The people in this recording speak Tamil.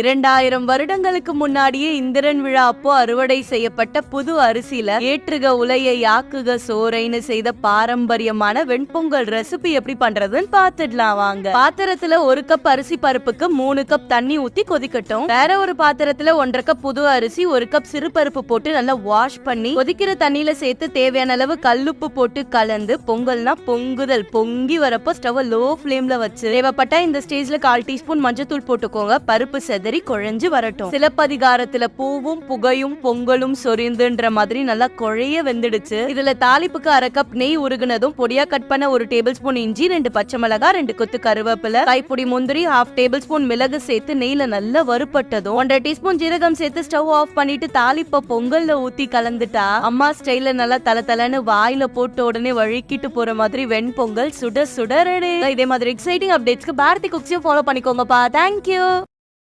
இரண்டாயிரம் வருடங்களுக்கு முன்னாடியே இந்திரன் விழா அப்போ அறுவடை செய்யப்பட்ட புது அரிசியில ஏற்றுக உலையை ஆக்குக சோறைன்னு செய்த பாரம்பரியமான வெண்பொங்கல் ரெசிபி எப்படி பண்றதுன்னு பாத்துடலாம் வாங்க. பாத்திரத்துல ஒரு கப் அரிசி பருப்புக்கு மூணு கப் தண்ணி ஊத்தி கொதிக்கட்டும். வேற ஒரு பாத்திரத்துல ஒன்றரை கப் புது அரிசி ஒரு கப் சிறு பருப்பு போட்டு நல்லா வாஷ் பண்ணி கொதிக்கிற தண்ணியில சேர்த்து தேவையான அளவு கல்லுப்பு போட்டு கலந்து பொங்கல்னா பொங்குதல் பொங்கி வரப்போ ஸ்டவ் லோ ஃப்ளேம்ல வச்சு தேவைப்பட்டா இந்த ஸ்டேஜ்ல கால் டீஸ்பூன் மஞ்சத்தூள் போட்டுக்கோங்க. பருப்பு மாதிரி குழஞ்சு வரட்டும். சிலப்பதிகாரத்துல பூவும் புகையும் பொங்கலும் சொரிந்துன்ற மாதிரி நல்லா குழைய வெந்துடுச்சு. இதுல தாளிப்புக்கு அரை கப் நெய் உருகுனதும் பொடியா கட் பண்ண ஒரு டேபிள் ஸ்பூன் இஞ்சி ரெண்டு பச்சை மிளகா ரெண்டு கொத்து கருவேப்பிலை கைப்பொடி முந்திரி ஹாஃப் டேபிள் ஸ்பூன் மிளகு சேர்த்து நெய்ல நல்லா வறுப்பட்டதும் ஒன்றரை டீஸ்பூன் ஜீரகம் சேர்த்து ஸ்டவ் ஆஃப் பண்ணிட்டு தாளிப்ப பொங்கல்ல ஊத்தி கலந்துட்டா அம்மா ஸ்டைல நல்லா தல தலன்னு வாயில போட்ட உடனே வழுக்கிட்டு போற மாதிரி வெண்பொங்கல் சுட சுட ரெடி. இதே மாதிரி எக்ஸைட்டிங் அப்டேட்ஸ்க்கு பாரதி குக்ஸையும் ஃபாலோ பண்ணிக்கோங்கப்பா. Thank you